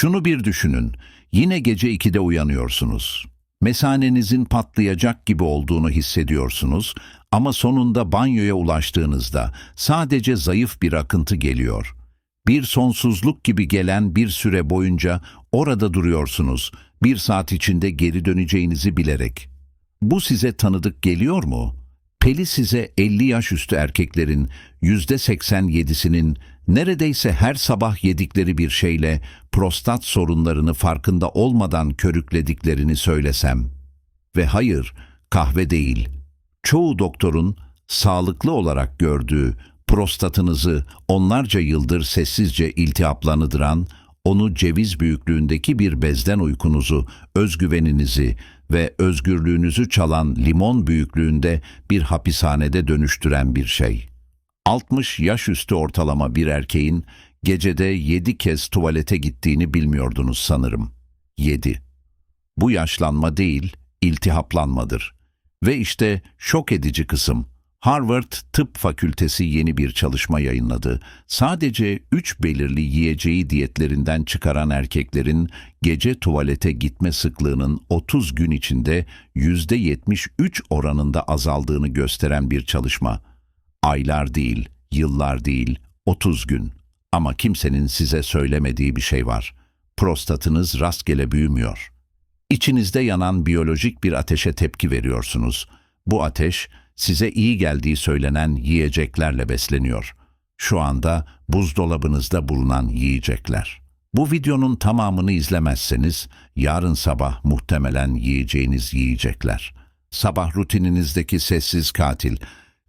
Şunu bir düşünün. Yine gece 2'de uyanıyorsunuz. Mesanenizin patlayacak gibi olduğunu hissediyorsunuz ama sonunda banyoya ulaştığınızda sadece zayıf bir akıntı geliyor. Bir sonsuzluk gibi gelen bir süre boyunca orada duruyorsunuz. Bir saat içinde geri döneceğinizi bilerek. Bu size tanıdık geliyor mu? Peli size 50 yaş üstü erkeklerin %87'sinin neredeyse her sabah yedikleri bir şeyle prostat sorunlarını farkında olmadan körüklediklerini söylesem. Ve hayır, kahve değil. Çoğu doktorun sağlıklı olarak gördüğü prostatınızı onlarca yıldır sessizce iltihaplanıdıran, onu ceviz büyüklüğündeki bir bezden uykunuzu, özgüveninizi ve özgürlüğünüzü çalan limon büyüklüğünde bir hapishanede dönüştüren bir şey. 60 yaş üstü ortalama bir erkeğin gecede 7 kez tuvalete gittiğini bilmiyordunuz sanırım. 7. Bu yaşlanma değil, iltihaplanmadır. Ve işte şok edici kısım. Harvard Tıp Fakültesi yeni bir çalışma yayınladı. Sadece 3 belirli yiyeceği diyetlerinden çıkaran erkeklerin gece tuvalete gitme sıklığının 30 gün içinde %73 oranında azaldığını gösteren bir çalışma. Aylar değil, yıllar değil, 30 gün. Ama kimsenin size söylemediği bir şey var. Prostatınız rastgele büyümüyor. İçinizde yanan biyolojik bir ateşe tepki veriyorsunuz. Bu ateş size iyi geldiği söylenen yiyeceklerle besleniyor. Şu anda buzdolabınızda bulunan yiyecekler. Bu videonun tamamını izlemezseniz yarın sabah muhtemelen yiyeceğiniz yiyecekler. Sabah rutininizdeki sessiz katil.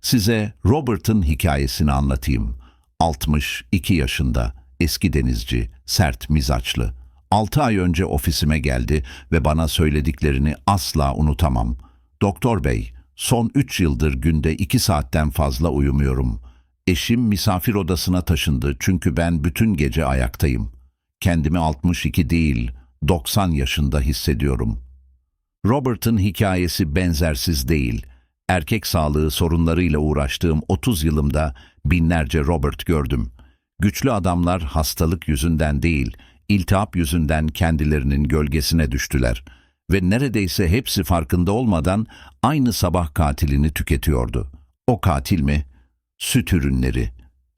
Size Robert'ın hikayesini anlatayım. 62 yaşında, eski denizci, sert mizaçlı. 6 ay önce ofisime geldi ve bana söylediklerini asla unutamam. Doktor bey, son 3 yıldır günde 2 saatten fazla uyumuyorum. Eşim misafir odasına taşındı çünkü ben bütün gece ayaktayım. Kendimi 62 değil, 90 yaşında hissediyorum. Robert'ın hikayesi benzersiz değil. Erkek sağlığı sorunlarıyla uğraştığım 30 yılımda binlerce Robert gördüm. Güçlü adamlar hastalık yüzünden değil, iltihap yüzünden kendilerinin gölgesine düştüler ve neredeyse hepsi farkında olmadan aynı sabah katilini tüketiyordu. O katil mi? Süt ürünleri.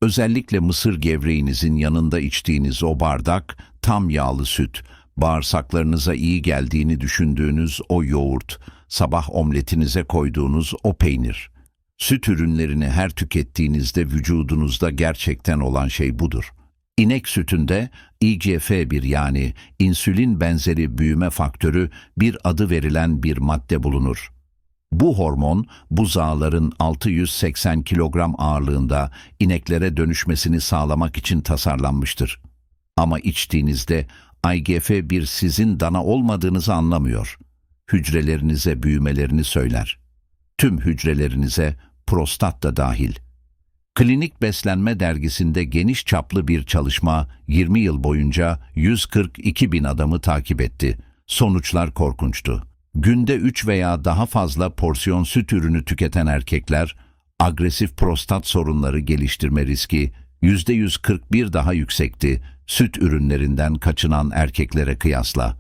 Özellikle mısır gevreğinizin yanında içtiğiniz o bardak tam yağlı süt, bağırsaklarınıza iyi geldiğini düşündüğünüz o yoğurt, sabah omletinize koyduğunuz o peynir. Süt ürünlerini her tükettiğinizde vücudunuzda gerçekten olan şey budur. İnek sütünde IGF-1 yani insülin benzeri büyüme faktörü bir adı verilen bir madde bulunur. Bu hormon buzağların 680 kilogram ağırlığında ineklere dönüşmesini sağlamak için tasarlanmıştır. Ama içtiğinizde IGF-1 sizin dana olmadığınızı anlamıyor. Hücrelerinize büyümelerini söyler. Tüm hücrelerinize prostat da dahil. Klinik Beslenme dergisinde geniş çaplı bir çalışma 20 yıl boyunca 142 bin adamı takip etti. Sonuçlar korkunçtu. Günde 3 veya daha fazla porsiyon süt ürünü tüketen erkekler, agresif prostat sorunları geliştirme riski %141 daha yüksekti süt ürünlerinden kaçınan erkeklere kıyasla.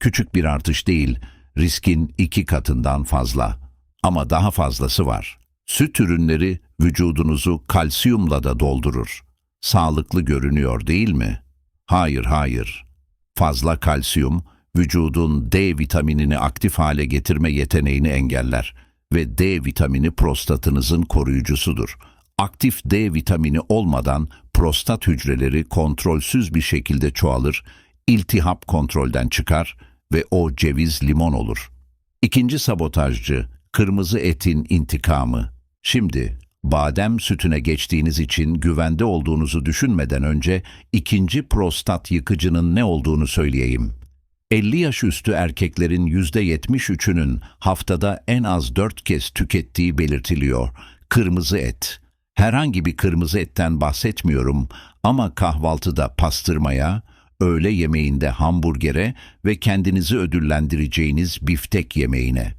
Küçük bir artış değil, riskin iki katından fazla. Ama daha fazlası var. Süt ürünleri vücudunuzu kalsiyumla da doldurur. Sağlıklı görünüyor değil mi? Hayır, hayır. Fazla kalsiyum, vücudun D vitaminini aktif hale getirme yeteneğini engeller ve D vitamini prostatınızın koruyucusudur. Aktif D vitamini olmadan prostat hücreleri kontrolsüz bir şekilde çoğalır, iltihap kontrolden çıkar ve o ceviz limon olur. İkinci sabotajcı, kırmızı etin intikamı. Şimdi badem sütüne geçtiğiniz için güvende olduğunuzu düşünmeden önce ikinci prostat yıkıcının ne olduğunu söyleyeyim. 50 yaş üstü erkeklerin %73'ünün haftada en az 4 kez tükettiği belirtiliyor. Kırmızı et. Herhangi bir kırmızı etten bahsetmiyorum ama kahvaltıda pastırmaya, öğle yemeğinde hamburgere ve kendinizi ödüllendireceğiniz biftek yemeğine.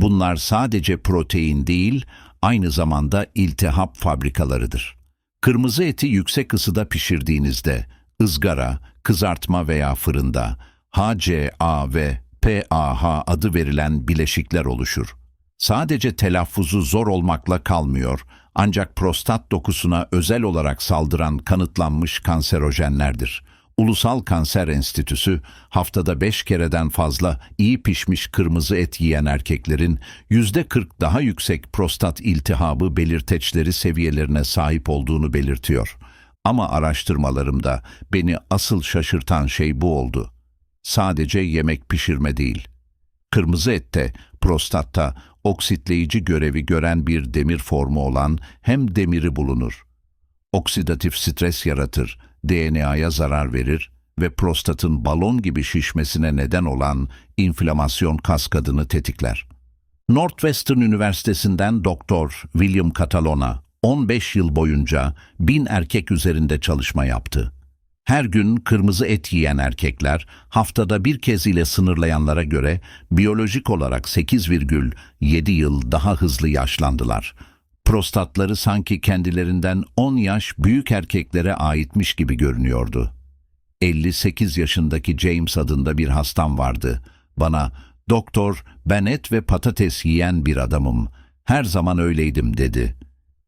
Bunlar sadece protein değil, aynı zamanda iltihap fabrikalarıdır. Kırmızı eti yüksek ısıda pişirdiğinizde, ızgara, kızartma veya fırında HCA ve PAH adı verilen bileşikler oluşur. Sadece telaffuzu zor olmakla kalmıyor, ancak prostat dokusuna özel olarak saldıran kanıtlanmış kanserojenlerdir. Ulusal Kanser Enstitüsü haftada 5 kereden fazla iyi pişmiş kırmızı et yiyen erkeklerin %40 daha yüksek prostat iltihabı belirteçleri seviyelerine sahip olduğunu belirtiyor. Ama araştırmalarımda beni asıl şaşırtan şey bu oldu. Sadece yemek pişirme değil. Kırmızı ette, prostatta oksitleyici görevi gören bir demir formu olan hem demiri bulunur. Oksidatif stres yaratır, DNA'ya zarar verir ve prostatın balon gibi şişmesine neden olan inflamasyon kaskadını tetikler. Northwestern Üniversitesi'nden Doktor William Catalona 15 yıl boyunca bin erkek üzerinde çalışma yaptı. Her gün kırmızı et yiyen erkekler haftada bir kez ile sınırlayanlara göre biyolojik olarak 8,7 yıl daha hızlı yaşlandılar. Prostatları sanki kendilerinden 10 yaş büyük erkeklere aitmiş gibi görünüyordu. 58 yaşındaki James adında bir hastam vardı. Bana, doktor ben et ve patates yiyen bir adamım. Her zaman öyleydim dedi.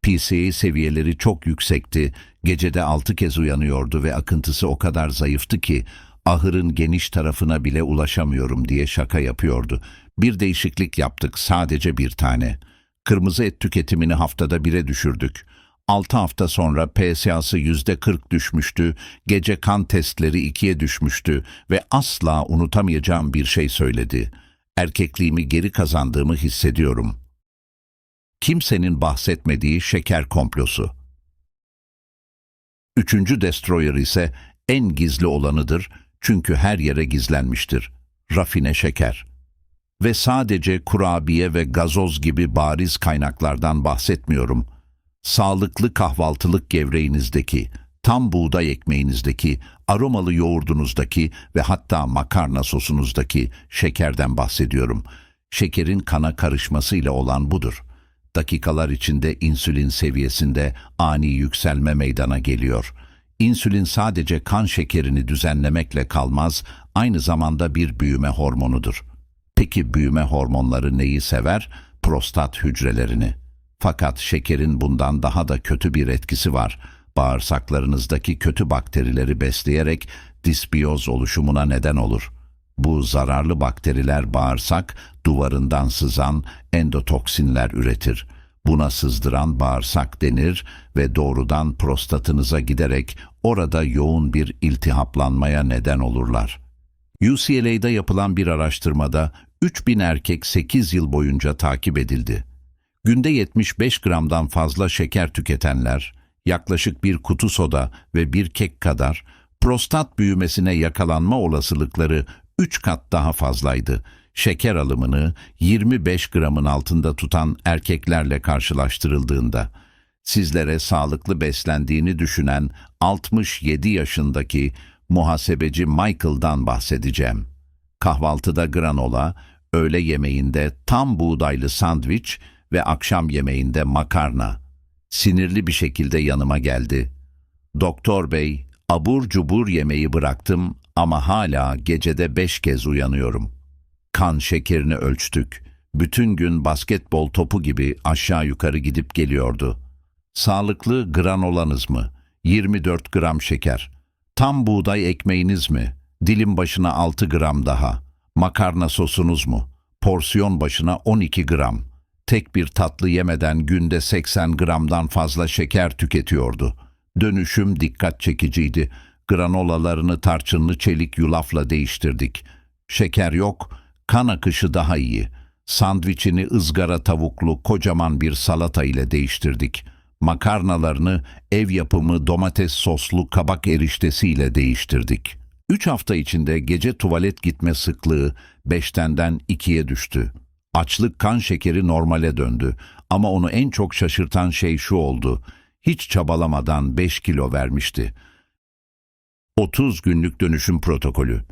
PCA seviyeleri çok yüksekti. Gecede altı kez uyanıyordu ve akıntısı o kadar zayıftı ki ahırın geniş tarafına bile ulaşamıyorum diye şaka yapıyordu. Bir değişiklik yaptık sadece bir tane. Kırmızı et tüketimini haftada bire düşürdük. 6 hafta sonra PSA'sı yüzde 40 düşmüştü, gece kan testleri ikiye düşmüştü ve asla unutamayacağım bir şey söyledi. Erkekliğimi geri kazandığımı hissediyorum. Kimsenin bahsetmediği şeker komplosu. Üçüncü destroyer ise en gizli olanıdır çünkü her yere gizlenmiştir. Rafine şeker. Ve sadece kurabiye ve gazoz gibi bariz kaynaklardan bahsetmiyorum. Sağlıklı kahvaltılık gevreğinizdeki, tam buğday ekmeğinizdeki, aromalı yoğurdunuzdaki ve hatta makarna sosunuzdaki şekerden bahsediyorum. Şekerin kana karışmasıyla olan budur. Dakikalar içinde insülin seviyesinde ani yükselme meydana geliyor. İnsülin sadece kan şekerini düzenlemekle kalmaz, aynı zamanda bir büyüme hormonudur. Peki büyüme hormonları neyi sever? Prostat hücrelerini. Fakat şekerin bundan daha da kötü bir etkisi var. Bağırsaklarınızdaki kötü bakterileri besleyerek disbiyoz oluşumuna neden olur. Bu zararlı bakteriler bağırsak duvarından sızan endotoksinler üretir. Buna sızdıran bağırsak denir ve doğrudan prostatınıza giderek orada yoğun bir iltihaplanmaya neden olurlar. UCLA'da yapılan bir araştırmada 3000 erkek 8 yıl boyunca takip edildi. Günde 75 gramdan fazla şeker tüketenler, yaklaşık bir kutu soda ve bir kek kadar prostat büyümesine yakalanma olasılıkları 3 kat daha fazlaydı. Şeker alımını 25 gramın altında tutan erkeklerle karşılaştırıldığında, sizlere sağlıklı beslendiğini düşünen 67 yaşındaki muhasebeci Michael'dan bahsedeceğim. Kahvaltıda granola, öğle yemeğinde tam buğdaylı sandviç ve akşam yemeğinde makarna. Sinirli bir şekilde yanıma geldi. Doktor bey, abur cubur yemeği bıraktım ama hala gecede beş kez uyanıyorum. Kan şekerini ölçtük. Bütün gün basketbol topu gibi aşağı yukarı gidip geliyordu. Sağlıklı granolanız mı? 24 gram şeker. Tam buğday ekmeğiniz mi? Dilim başına 6 gram daha. Makarna sosunuz mu? Porsiyon başına 12 gram. Tek bir tatlı yemeden günde 80 gramdan fazla şeker tüketiyordu. Dönüşüm dikkat çekiciydi. Granolalarını tarçınlı çelik yulafla değiştirdik. Şeker yok, kan akışı daha iyi. Sandviçini ızgara tavuklu kocaman bir salata ile değiştirdik. Makarnalarını ev yapımı domates soslu kabak eriştesiyle değiştirdik. Üç hafta içinde gece tuvalet gitme sıklığı beştenden ikiye düştü. Açlık kan şekeri normale döndü ama onu en çok şaşırtan şey şu oldu. Hiç çabalamadan 5 kilo vermişti. 30 günlük dönüşüm protokolü.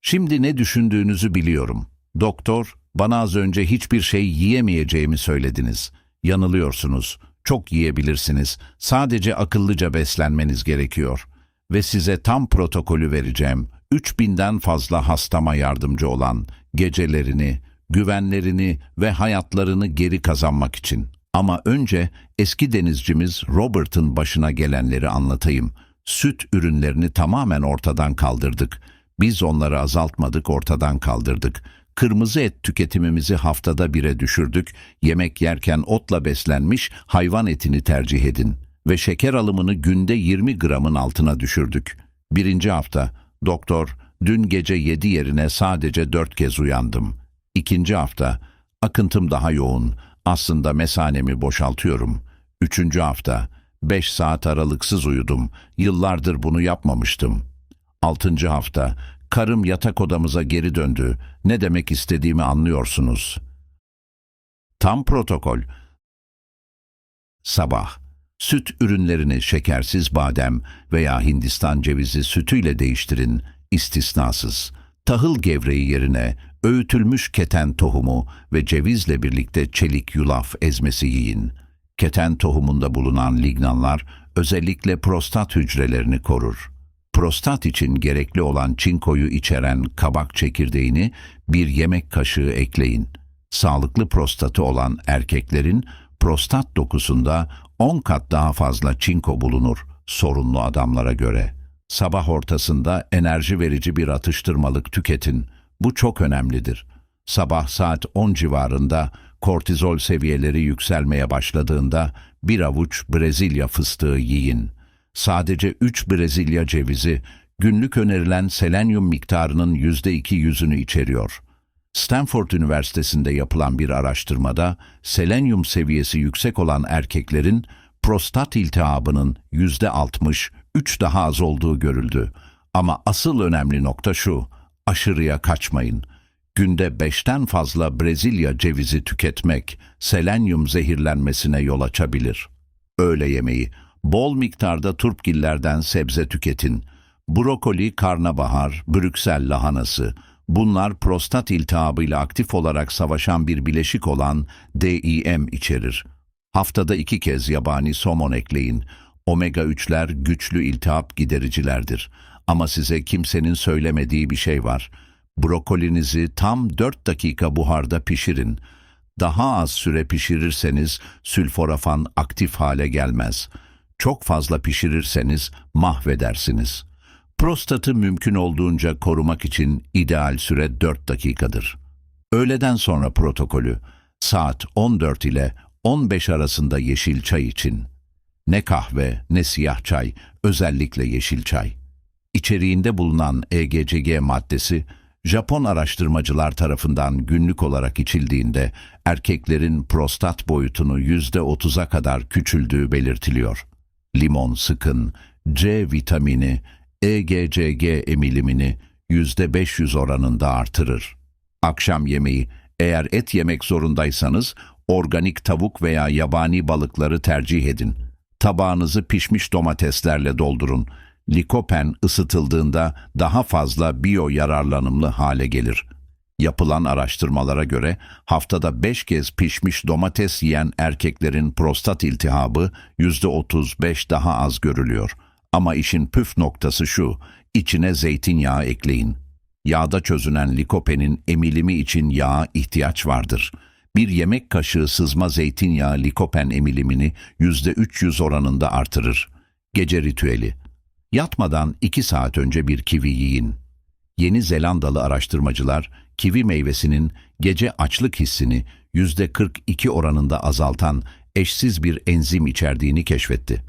Şimdi ne düşündüğünüzü biliyorum. Doktor, bana az önce hiçbir şey yiyemeyeceğimi söylediniz. Yanılıyorsunuz. Çok yiyebilirsiniz. Sadece akıllıca beslenmeniz gerekiyor. ve size tam protokolü vereceğim. 3000'den fazla hastama yardımcı olan gecelerini, güvenlerini ve hayatlarını geri kazanmak için. Ama önce eski denizcimiz Robert'ın başına gelenleri anlatayım. Süt ürünlerini tamamen ortadan kaldırdık. Biz onları azaltmadık, ortadan kaldırdık. Kırmızı et tüketimimizi haftada bire düşürdük. Yemek yerken otla beslenmiş hayvan etini tercih edin. Ve şeker alımını günde 20 gramın altına düşürdük. Birinci hafta, doktor, dün gece 7 yerine sadece 4 kez uyandım. İkinci hafta, akıntım daha yoğun. Aslında mesanemi boşaltıyorum. Üçüncü hafta, 5 saat aralıksız uyudum. Yıllardır bunu yapmamıştım. Altıncı hafta, karım yatak odamıza geri döndü. Ne demek istediğimi anlıyorsunuz. Tam protokol. Sabah, süt ürünlerini şekersiz badem veya Hindistan cevizi sütüyle değiştirin, istisnasız. Tahıl gevreği yerine öğütülmüş keten tohumu ve cevizle birlikte çelik yulaf ezmesi yiyin. Keten tohumunda bulunan lignanlar özellikle prostat hücrelerini korur. Prostat için gerekli olan çinkoyu içeren kabak çekirdeğini bir yemek kaşığı ekleyin. Sağlıklı prostatı olan erkeklerin prostat dokusunda 10 kat daha fazla çinko bulunur sorunlu adamlara göre. Sabah ortasında enerji verici bir atıştırmalık tüketin. Bu çok önemlidir. Sabah saat 10 civarında kortizol seviyeleri yükselmeye başladığında bir avuç Brezilya fıstığı yiyin. Sadece 3 Brezilya cevizi günlük önerilen selenyum miktarının %2 yüzünü içeriyor. Stanford Üniversitesi'nde yapılan bir araştırmada selenyum seviyesi yüksek olan erkeklerin prostat iltihabının %60, 3 daha az olduğu görüldü. Ama asıl önemli nokta şu, aşırıya kaçmayın. Günde 5'ten fazla Brezilya cevizi tüketmek selenyum zehirlenmesine yol açabilir. Öğle yemeği, bol miktarda turpgillerden sebze tüketin. Brokoli, karnabahar, Brüksel lahanası, bunlar prostat iltihabıyla aktif olarak savaşan bir bileşik olan DIM içerir. Haftada iki kez yabani somon ekleyin. Omega-3'ler güçlü iltihap gidericilerdir. Ama size kimsenin söylemediği bir şey var. Brokolinizi tam 4 dakika buharda pişirin. Daha az süre pişirirseniz sülforafan aktif hale gelmez. Çok fazla pişirirseniz mahvedersiniz. Prostatı mümkün olduğunca korumak için ideal süre 4 dakikadır. Öğleden sonra protokolü saat 14 ile 15 arasında yeşil çay için. Ne kahve ne siyah çay, özellikle yeşil çay. İçeriğinde bulunan EGCG maddesi, Japon araştırmacılar tarafından günlük olarak içildiğinde erkeklerin prostat boyutunu %30'a kadar küçüldüğü belirtiliyor. Limon sıkın, C vitamini, EGCG emilimini %500 oranında artırır. Akşam yemeği, eğer et yemek zorundaysanız organik tavuk veya yabani balıkları tercih edin. Tabağınızı pişmiş domateslerle doldurun. Likopen ısıtıldığında daha fazla biyo yararlanımlı hale gelir. Yapılan araştırmalara göre haftada 5 kez pişmiş domates yiyen erkeklerin prostat iltihabı %35 daha az görülüyor. Ama işin püf noktası şu, içine zeytinyağı ekleyin. Yağda çözünen likopenin emilimi için yağa ihtiyaç vardır. Bir yemek kaşığı sızma zeytinyağı likopen emilimini %300 oranında artırır. Gece ritüeli. Yatmadan 2 saat önce bir kivi yiyin. Yeni Zelandalı araştırmacılar kivi meyvesinin gece açlık hissini %42 oranında azaltan eşsiz bir enzim içerdiğini keşfetti.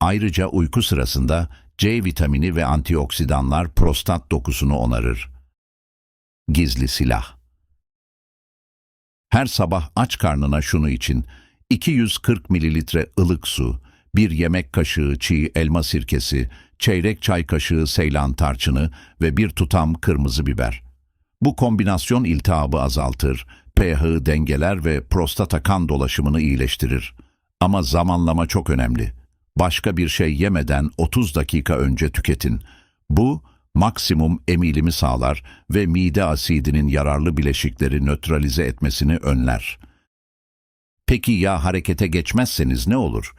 Ayrıca uyku sırasında C vitamini ve antioksidanlar prostat dokusunu onarır. Gizli silah Her sabah aç karnına şunu için 240 mililitre ılık su, bir yemek kaşığı çiğ elma sirkesi, çeyrek çay kaşığı seylan tarçını ve bir tutam kırmızı biber. Bu kombinasyon iltihabı azaltır, pH'ı dengeler ve prostata kan dolaşımını iyileştirir. Ama zamanlama çok önemli. Başka bir şey yemeden 30 dakika önce tüketin. Bu, maksimum emilimi sağlar ve mide asidinin yararlı bileşikleri nötralize etmesini önler. Peki ya harekete geçmezseniz ne olur?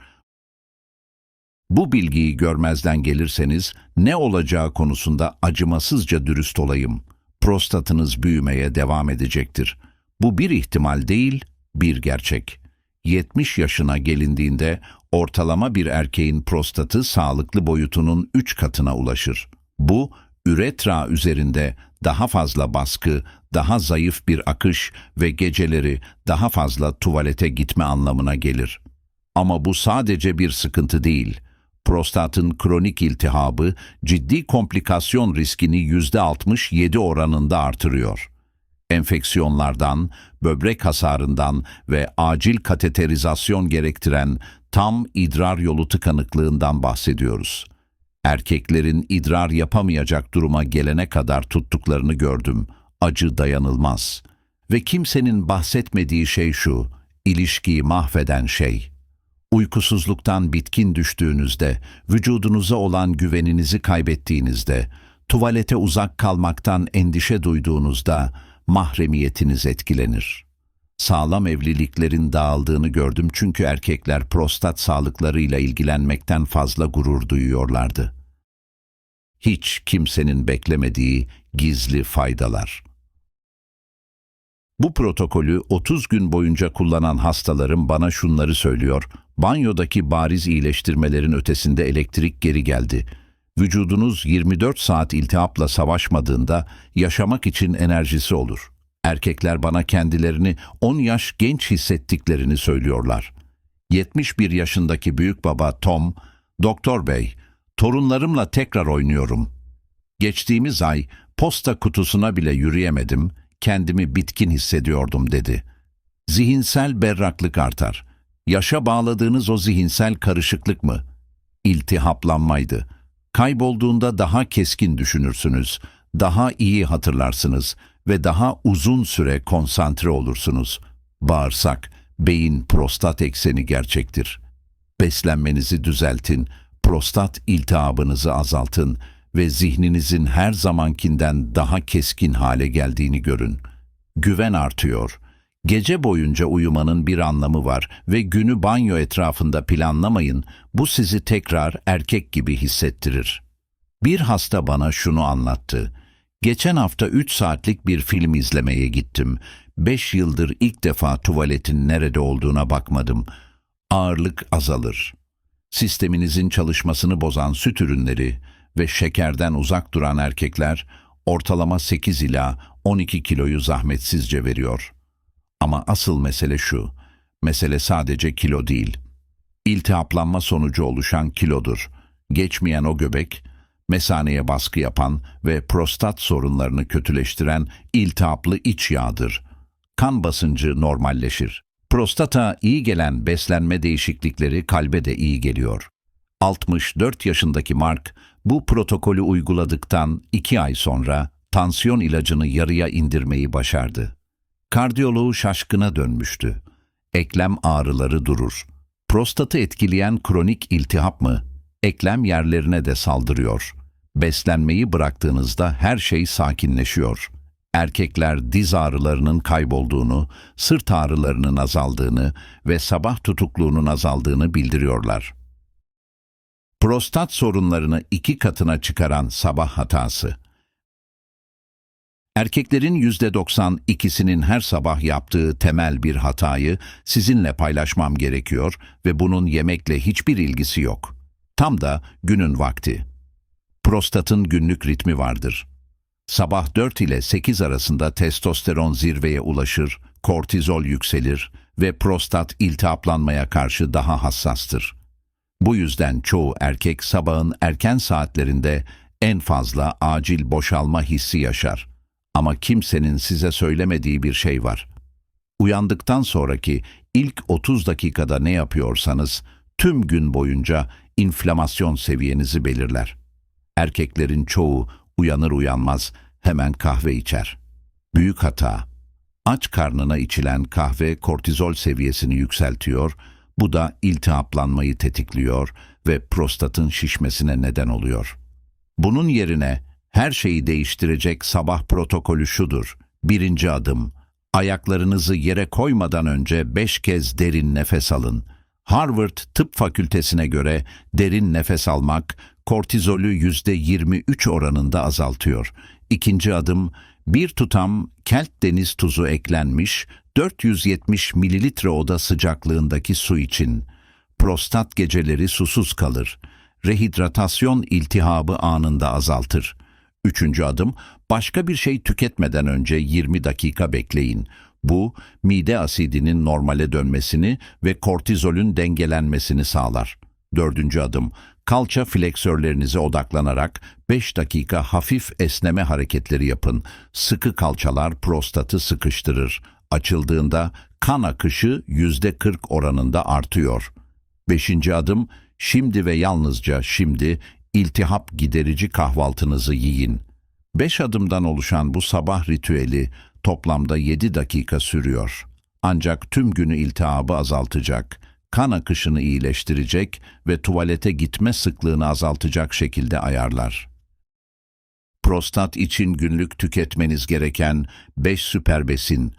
Bu bilgiyi görmezden gelirseniz ne olacağı konusunda acımasızca dürüst olayım. Prostatınız büyümeye devam edecektir. Bu bir ihtimal değil, bir gerçek. 70 yaşına gelindiğinde ortalama bir erkeğin prostatı sağlıklı boyutunun 3 katına ulaşır. Bu, üretra üzerinde daha fazla baskı, daha zayıf bir akış ve geceleri daha fazla tuvalete gitme anlamına gelir. Ama bu sadece bir sıkıntı değil. Prostatın kronik iltihabı ciddi komplikasyon riskini %67 oranında artırıyor. Enfeksiyonlardan, böbrek hasarından ve acil kateterizasyon gerektiren tam idrar yolu tıkanıklığından bahsediyoruz. Erkeklerin idrar yapamayacak duruma gelene kadar tuttuklarını gördüm. Acı dayanılmaz. Ve kimsenin bahsetmediği şey şu, ilişkiyi mahveden şey. Uykusuzluktan bitkin düştüğünüzde, vücudunuza olan güveninizi kaybettiğinizde, tuvalete uzak kalmaktan endişe duyduğunuzda mahremiyetiniz etkilenir. Sağlam evliliklerin dağıldığını gördüm çünkü erkekler prostat sağlıklarıyla ilgilenmekten fazla gurur duyuyorlardı. Hiç kimsenin beklemediği gizli faydalar. Bu protokolü 30 gün boyunca kullanan hastalarım bana şunları söylüyor. Banyodaki bariz iyileştirmelerin ötesinde elektrik geri geldi. Vücudunuz 24 saat iltihapla savaşmadığında yaşamak için enerjisi olur. Erkekler bana kendilerini 10 yaş genç hissettiklerini söylüyorlar. 71 yaşındaki büyük baba Tom, Doktor Bey, torunlarımla tekrar oynuyorum. Geçtiğimiz ay posta kutusuna bile yürüyemedim, kendimi bitkin hissediyordum dedi. Zihinsel berraklık artar. Yaşa bağladığınız o zihinsel karışıklık mı? İltihaplanmaydı. Kaybolduğunda daha keskin düşünürsünüz, daha iyi hatırlarsınız ve daha uzun süre konsantre olursunuz. Bağırsak, beyin prostat ekseni gerçektir. Beslenmenizi düzeltin, prostat iltihabınızı azaltın ve zihninizin her zamankinden daha keskin hale geldiğini görün. Güven artıyor. Gece boyunca uyumanın bir anlamı var ve günü banyo etrafında planlamayın. Bu sizi tekrar erkek gibi hissettirir. Bir hasta bana şunu anlattı. Geçen hafta 3 saatlik bir film izlemeye gittim. 5 yıldır ilk defa tuvaletin nerede olduğuna bakmadım. Ağırlık azalır. Sisteminizin çalışmasını bozan süt ürünleri ve şekerden uzak duran erkekler ortalama 8 ila 12 kiloyu zahmetsizce veriyor. Ama asıl mesele şu, mesele sadece kilo değil. İltihaplanma sonucu oluşan kilodur. Geçmeyen o göbek, mesaneye baskı yapan ve prostat sorunlarını kötüleştiren iltihaplı iç yağdır. Kan basıncı normalleşir. Prostata iyi gelen beslenme değişiklikleri kalbe de iyi geliyor. 64 yaşındaki Mark bu protokolü uyguladıktan 2 ay sonra tansiyon ilacını yarıya indirmeyi başardı. Kardiyoloğu şaşkına dönmüştü. Eklem ağrıları durur. Prostatı etkileyen kronik iltihap mı? Eklem yerlerine de saldırıyor. Beslenmeyi bıraktığınızda her şey sakinleşiyor. Erkekler diz ağrılarının kaybolduğunu, sırt ağrılarının azaldığını ve sabah tutukluğunun azaldığını bildiriyorlar. Prostat sorunlarını iki katına çıkaran sabah hatası. Erkeklerin %92'sinin her sabah yaptığı temel bir hatayı sizinle paylaşmam gerekiyor ve bunun yemekle hiçbir ilgisi yok. Tam da günün vakti. Prostatın günlük ritmi vardır. Sabah 4 ile 8 arasında testosteron zirveye ulaşır, kortizol yükselir ve prostat iltihaplanmaya karşı daha hassastır. Bu yüzden çoğu erkek sabahın erken saatlerinde en fazla acil boşalma hissi yaşar. Ama kimsenin size söylemediği bir şey var. Uyandıktan sonraki ilk 30 dakikada ne yapıyorsanız tüm gün boyunca inflamasyon seviyenizi belirler. Erkeklerin çoğu uyanır uyanmaz hemen kahve içer. Büyük hata. Aç karnına içilen kahve kortizol seviyesini yükseltiyor, bu da iltihaplanmayı tetikliyor ve prostatın şişmesine neden oluyor. Bunun yerine her şeyi değiştirecek sabah protokolü şudur. Birinci adım, ayaklarınızı yere koymadan önce beş kez derin nefes alın. Harvard Tıp Fakültesine göre derin nefes almak kortizolü %23 oranında azaltıyor. İkinci adım bir tutam kelt deniz tuzu eklenmiş 470 mililitre oda sıcaklığındaki su için. Prostat geceleri susuz kalır. Rehidratasyon iltihabı anında azaltır. Üçüncü adım, başka bir şey tüketmeden önce 20 dakika bekleyin. Bu, mide asidinin normale dönmesini ve kortizolün dengelenmesini sağlar. Dördüncü adım, kalça fleksörlerinize odaklanarak 5 dakika hafif esneme hareketleri yapın. Sıkı kalçalar prostatı sıkıştırır. Açıldığında kan akışı %40 oranında artıyor. Beşinci adım, şimdi ve yalnızca şimdi iltihap giderici kahvaltınızı yiyin. Beş adımdan oluşan bu sabah ritüeli toplamda 7 dakika sürüyor. Ancak tüm günü iltihabı azaltacak, kan akışını iyileştirecek ve tuvalete gitme sıklığını azaltacak şekilde ayarlar. Prostat için günlük tüketmeniz gereken 5 süper besin.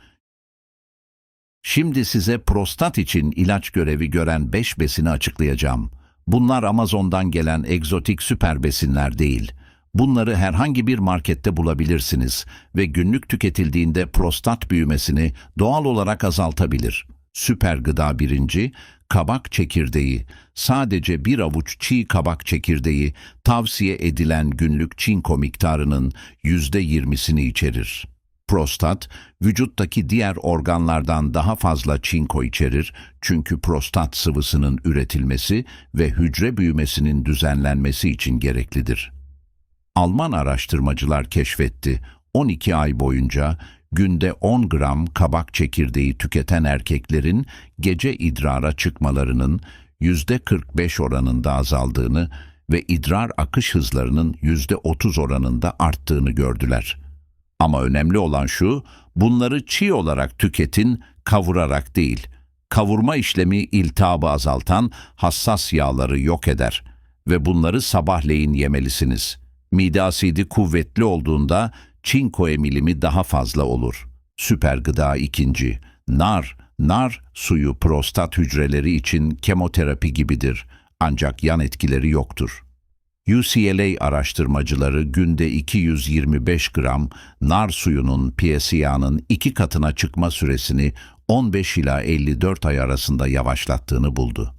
Şimdi size prostat için ilaç görevi gören 5 besini açıklayacağım. Bunlar Amazon'dan gelen egzotik süper besinler değil. Bunları herhangi bir markette bulabilirsiniz ve günlük tüketildiğinde prostat büyümesini doğal olarak azaltabilir. Süper gıda birinci, kabak çekirdeği. Sadece bir avuç çiğ kabak çekirdeği tavsiye edilen günlük çinko miktarının yüzde yirmisini içerir. Prostat, vücuttaki diğer organlardan daha fazla çinko içerir çünkü prostat sıvısının üretilmesi ve hücre büyümesinin düzenlenmesi için gereklidir. Alman araştırmacılar keşfetti. 12 ay boyunca günde 10 gram kabak çekirdeği tüketen erkeklerin gece idrara çıkmalarının %45 oranında azaldığını ve idrar akış hızlarının %30 oranında arttığını gördüler. Ama önemli olan şu, bunları çiğ olarak tüketin, kavurarak değil. Kavurma işlemi iltihabı azaltan hassas yağları yok eder ve bunları sabahleyin yemelisiniz. Mide asidi kuvvetli olduğunda çinko emilimi daha fazla olur. Süper gıda ikinci. Nar, nar suyu prostat hücreleri için kemoterapi gibidir ancak yan etkileri yoktur. UCLA araştırmacıları günde 225 gram nar suyunun PSA'nın iki katına çıkma süresini 15 ila 54 ay arasında yavaşlattığını buldu.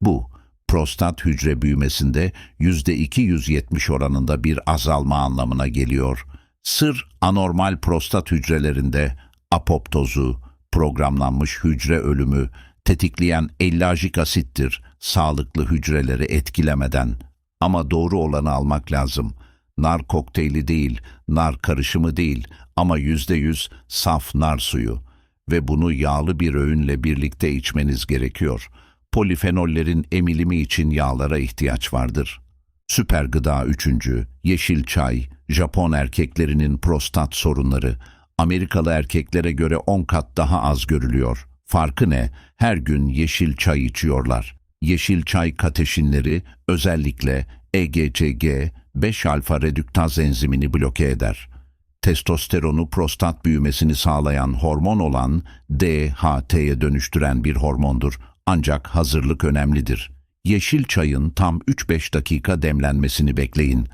Bu, prostat hücre büyümesinde %270 oranında bir azalma anlamına geliyor. Sır anormal prostat hücrelerinde apoptozu, programlanmış hücre ölümü, tetikleyen ellajik asittir sağlıklı hücreleri etkilemeden. Ama doğru olanı almak lazım. Nar kokteyli değil, nar karışımı değil ama yüzde yüz saf nar suyu. Ve bunu yağlı bir öğünle birlikte içmeniz gerekiyor. Polifenollerin emilimi için yağlara ihtiyaç vardır. Süper gıda üçüncü, yeşil çay, Japon erkeklerinin prostat sorunları, Amerikalı erkeklere göre 10 kat daha az görülüyor. Farkı ne? Her gün yeşil çay içiyorlar. Yeşil çay kateşinleri özellikle EGCG 5-alfa redüktaz enzimini bloke eder. Testosteronu prostat büyümesini sağlayan hormon olan DHT'ye dönüştüren bir hormondur. Ancak hazırlık önemlidir. Yeşil çayın tam 3-5 dakika demlenmesini bekleyin.